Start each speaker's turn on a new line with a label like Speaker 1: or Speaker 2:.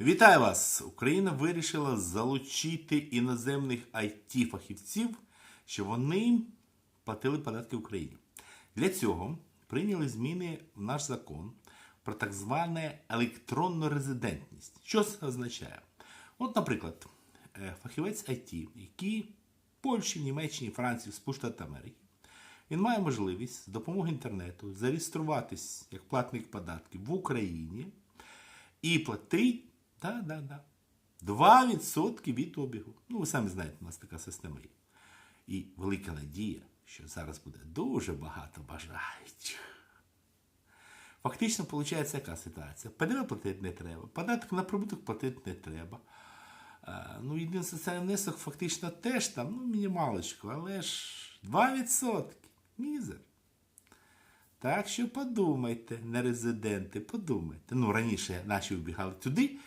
Speaker 1: Вітаю вас! Україна вирішила залучити іноземних it фахівців щоб вони платили податки Україні. Для цього прийняли зміни в наш закон про так звану електронну резидентність. Що це означає? От, наприклад, е, фахівець IT, який в Польщі, Німеччині, Франції, Сполучених Америки, він має можливість з допомогою інтернету зареєструватись як платник податків в Україні і платить да, да, да, 2% від обігу. Ну, ви самі знаєте, у нас така система є. І велика надія, що зараз буде дуже багато бажаючих. Фактично, виходить яка ситуація? ПДВ платити не треба, податок на прибуток платити не треба. А, Ну, єдиний соціальний внесок фактично теж там, ну, мінімалочку, але ж 2%. Мізер. Так що подумайте, не резиденти, подумайте. Ну, раніше наші вбігали туди,